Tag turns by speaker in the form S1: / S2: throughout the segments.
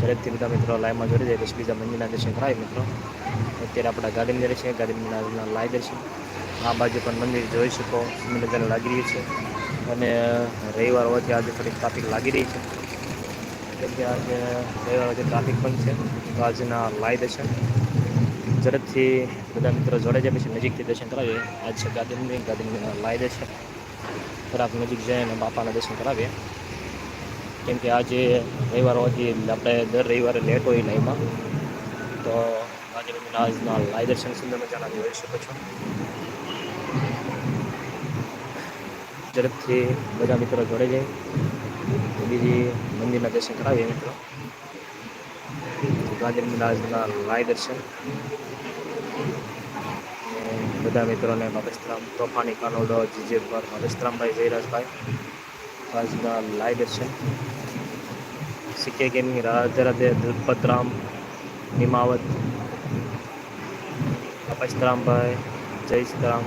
S1: ઝડપથી બધા મિત્રો લાઈવમાં જોડી જાય પછી બીજા મંદિરના દર્શન કરાય મિત્રો. અત્યારે આપણા ગાર્ડન અંદર છે, ગાર્ડનના લાઈ દર્શન આ બાજુ પણ મંદિર જોઈ શકો સુંદર લાગી રહ્યું છે. અને રવિવાર હોવાથી આજે થોડીક ટ્રાફિક લાગી રહી છે. કેમ આજે રવિવાર વચ્ચે ટ્રાફિક પણ છે. તો આજના લાઈ દર્શન ઝડપથી બધા મિત્રો જોડે જાય પછી નજીકથી દર્શન કરાવીએ. આજ છે ગાર્ડનની, ગાર્ડનના લાઈ દર્શન થોડાક નજીક જઈને બાપાના દર્શન કરાવીએ. કેમ કે આજે રવિવાર હોવાથી આપણે દર રવિવારે લેટ હોય લાઈમાં તો આજે આજના લાઈ દર્શન સુંદર મજાના જોઈ શકો છો. ઝડપથી બધા મિત્રો જોડે જાય બીજી મંદિરના દર્શન કરાવીએ મિત્રો. ગાંધી મહારાજના લાઈ દર્શન બધા મિત્રોને મગસ્તરામ તોફાની, કાનોડો, જીજે પર મગસ્તરામભાઈ જયરાજભાઈ. આજના લાઈ દર્શન સિક્કે ગેમિંગ રાધે રાધે ધૃપતરામ નિમાવત. અપસ્તરામભાઈ જય સીતારામ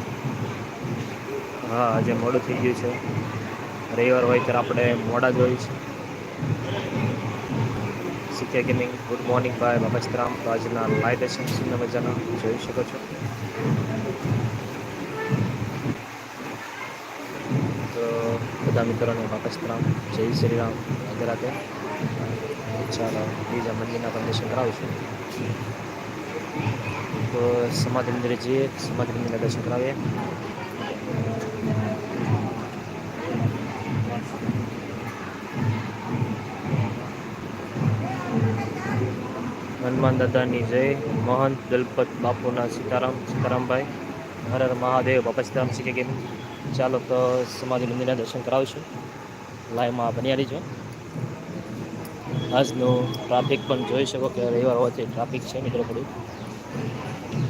S1: હા, આજે મોડું થઈ ગયું છે. રવિવાર હોય ત્યારે આપણે મોડા જ હોય ગેમિંગ ગુડ મોર્નિંગ ભાઈ બાબસ્તરામ તો આજના લાઈવ દર્શન સુંદર મજાના. જોઈ શકો છો. તો બધા મિત્રોને બાબસ્તરામ જય શ્રી રામ. રાધે રાધે ચાલો, બીજા મંદિરના દર્શન કરાવીશું. તો સમાધિ મંદિરે જઈએ, સમાધિ મંદિરના દર્શન કરાવીએ. હનુમાન દાદાની જય, મહંત દલપત બાપુના સીતારામ, સીતારામભાઈ, હર હર મહાદેવ, બાપા સીતારામ શીખે કે ચાલો તો સમાધિ મંદિરના દર્શન કરાવીશું. લાઈવમાં બન્યા રહીજો. આજનું ટ્રાફિક પણ જોઈ શકો કે રવિવાર હોવાથી ટ્રાફિક છે મિત્રો થોડું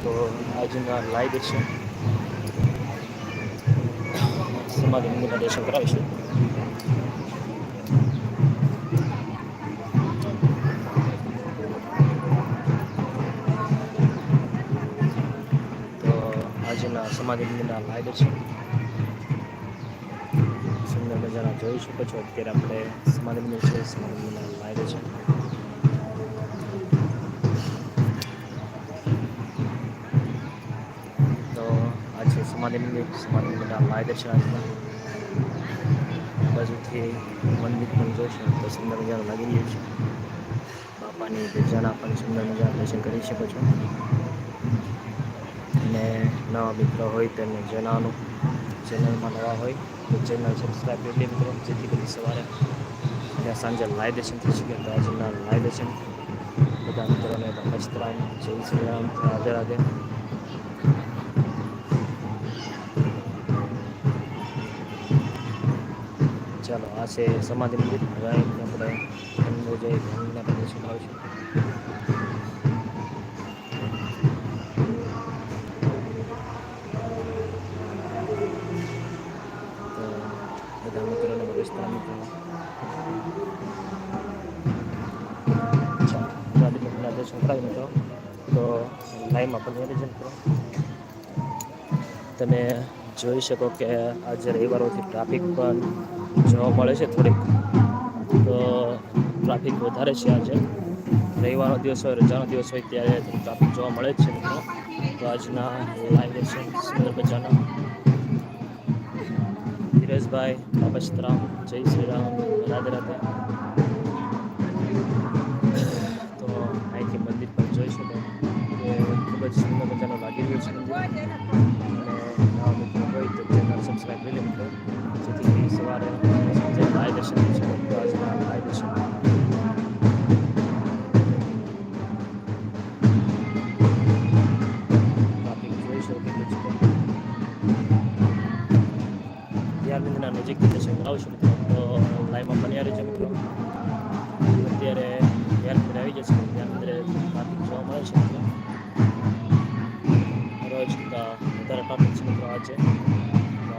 S1: તો આજના લાઈવ છે. સમાધિ મંદિરના દર્શન કરાવીશું. તો આજના સમાધિ મંદિરના લાઈવ દર્શન સુંદર મજાના જોઈ શકો છો. અત્યારે આપણે સમાધિ મંદિર છે, સમાધિ મંદિરના છે. તો આ છે સમાધિ મંદિર. સમાધિ મંદિરના લાઈવ છે આજના. બાજુથી મંદિર પણ જોશો તો સુંદર મજાનું લાગી રહ્યું છે. બાપાની ધજાના પણ સુંદર મજાના દર્શન કરી શકો છો. અને નવા મિત્રો હોય તેને જણાવવાનું ચેનલમાં નવા હોય તો ચેનલ સબસ્ક્રાઈબ કરી લે મિત્રો. જેથી કરી સવારે ત્યાં સાંજે લાઈવ દર્શન થઈ શકે. તો આજે લાઈવ દર્શન બધા મિત્રોને નમસ્તરામ જય શ્રી રાધે રાધે. ચાલો, આ છે સમાધિ મંદિર. હવે આપણે જઈ ભૂમિના પ્રદર્શન આવીશું. બધા મિત્રોને પ્રવેશતા મિત્રો દર્શન કરાવી મિત્રો તો લાઈનમાં પણ રહેજો મિત્રો તમે જોઈ શકો કે આજે રવિવારોથી ટ્રાફિક પણ જોવા મળે છે થોડીક તો ટ્રાફિક વધારે છે આજે રવિવારનો દિવસ હોય રજાનો દિવસ હોય ત્યારે ટ્રાફિક જોવા મળે જ છે મિત્રો. તો આજના લાઈવ દર્શન સુંદર મજાના ધીરજભાઈ બાબસ્તરામ જય શ્રી રામ રાધે રાધે. તો અહીંથી મંદિર પર જોઈ શકો. કે ખૂબ જ સુંદર મજાનો લાગી રહ્યો છે મંદિર. અને નવા મિત્રો હોય તો ચેનલ સબસ્ક્રાઈબ કરી લે જેથી સવારે સાંજે ભાઈ દર્શન થઈ શકે લાઈવમાં બન્યા રહેજો મિત્રો? અત્યારે ધ્યાનબિંદ આવી જશે ધ્યાનબિંદે ટ્રાફિક જોવા મળે છે રોજ વધારે ટ્રાફિક છે મિત્રો આજે.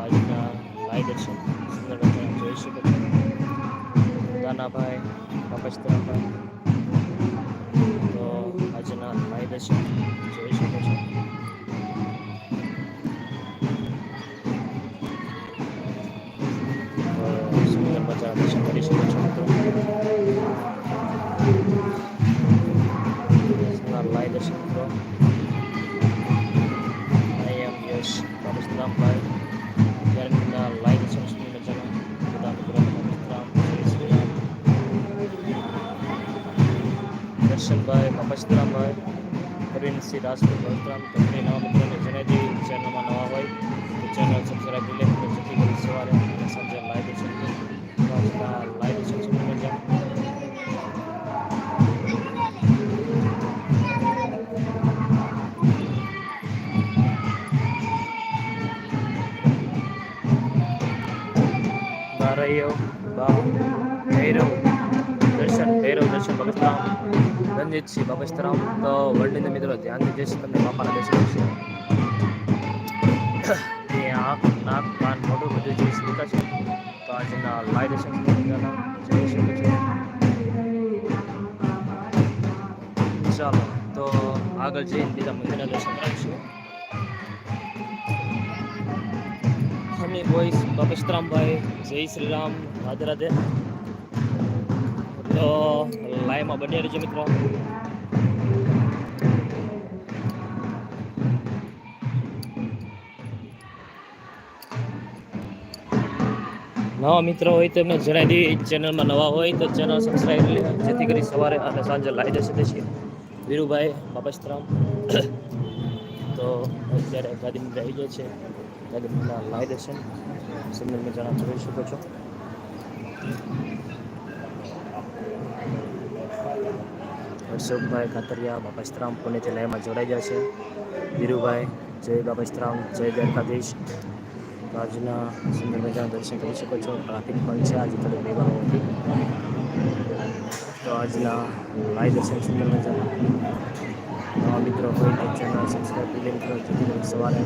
S1: આજના લાઈવ દર્શન સુંદર મજાના જોઈ શકો છો. દાનાભાઈ બાપસ્તરાભાઈ તો આજના લાઈવ દર્શન જોઈ દર્શન કરી શકો છો મિત્રો લાઈવ દર્શન મિત્રો આઈ એમ યશ બાબુરામભાઈ ગરમીના લાઈવ દર્શન સુંદર મજાના બધા મિત્રો બાબુરામ જય શ્રી રામ દર્શનભાઈ બાપસ્તરામભાઈ પ્રવીણસિંહ રાજપૂત બાબુરામ તમને નવા મિત્રોને જણાવી ચેનલમાં નવા હોય તો ચેનલ સબસ્ક્રાઈબ કરી લે જેથી કરી સવારે સંજય સાંજે લાઈવ દર્શન બા ભૈરવ, દર્શન ભૈરવ, દર્શન, ભગતરામ, રંજીતસિંહ બાબસ્તરામ તો વર્લ્ડના મિત્રો ધ્યાનથી જશે તમને બાપાના દર્શન થશે આંખ નાક કાન મોઢું બધું જોઈ શકતા છે આજના લાઈવ કરવાના જોઈ શકો છો ચાલો, તો આગળ જઈને બીજા મંદિરના દર્શન કરીશું. હમી બોઈસ બાપસ્તરામભાઈ જય શ્રી રામ રાધે રાધે. તો લાઈવમાં બને રહેજો મિત્રો. નવા મિત્રો હોય તો એમને જણાવી દઈએ ચેનલમાં નવા હોય તો ચેનલ સબસ્ક્રાઈબ જેથી કરી સવારે અને સાંજે લાવી દર્શન છે વીરુભાઈ બાપસ્તરામ તો અત્યારે ગાદી રહી ગયા છે. ગાદી મંદિરના લાવી દર્શન સુંદર જણા જોઈ શકો છો. હર્ષભભાઈ કાતરિયા બાપસ્તરામ પુણેથી લાઈમાં જોડાઈ ગયા છે. વીરુભાઈ જય બાપસ્તરામ જય દ્વારકાધીશ. તો આજના સુંદર મજાના દર્શન કરી શકો છો. ટ્રાફિક પણ છે, આજે થોડીક ભેગા હોવાથી તો આજના લાઈવ દર્શન સુંદર મજાના નવા મિત્રો હોય તો ચેનલ સબસ્ક્રાઈબ કરી લે મિત્રો જેથી કરીને સવારે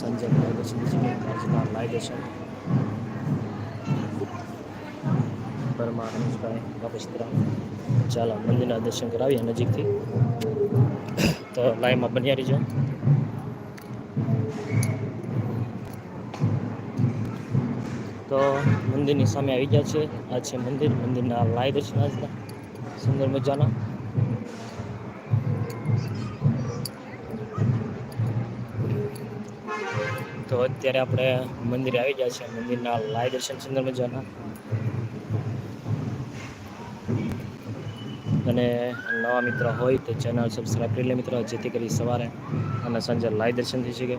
S1: સંજય લાઈવ દર્શન બીજી આજના લાઈવ દર્શન. પરમા રમેશભાઈ બાપસ્તરામ ચાલો, મંદિરના દર્શન કરાવીએ નજીકથી. તો લાઈવમાં બન્યા રહીજો. તો મંદિરની સામે આવી ગયા છે. આ છે મંદિર. મંદિરના લાઈવ દર્શન આજના સુંદર મજાના. તો અત્યારે આપણે મંદિરે આવી ગયા છે મંદિરના લાઈવ દર્શન સુંદર મજાના. અને નવા મિત્રો હોય તો ચેનલ સબસ્ક્રાઈબ કરી લે મિત્રો. જેથી કરી સવારે અને સાંજે લાઈવ દર્શન થઈ શકે.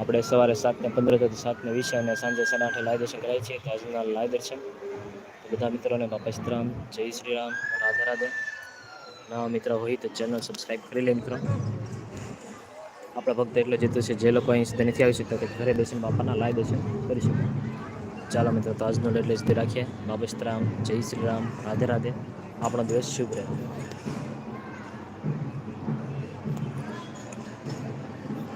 S1: આપણે સવારે સાતને પંદરથી સાતને વીસ અને સાંજે સાડા આઠે લાઈવ દર્શન કરાય છે. તો આજના લાઈવ દર્શન. બધા મિત્રોને બાપાશ્રામ જય શ્રી રામ, રાધે રાધે. નવા મિત્રો હોય તો ચેનલ સબસ્ક્રાઈબ કરી લે મિત્રો. આપણા ભક્ત એટલે જીતું છે, જે લોકો અહીં સુધી નથી આવી શકતા, તે ઘરે બેસીને બાપાના લાઈવ દર્શન કરી શકે. ચાલો મિત્રો, તો આજનો એટલે જ રાખીએ. બાપસ્તરામ જય શ્રી રામ, રાધે રાધે. આપણો દિવસ શુભ રહે.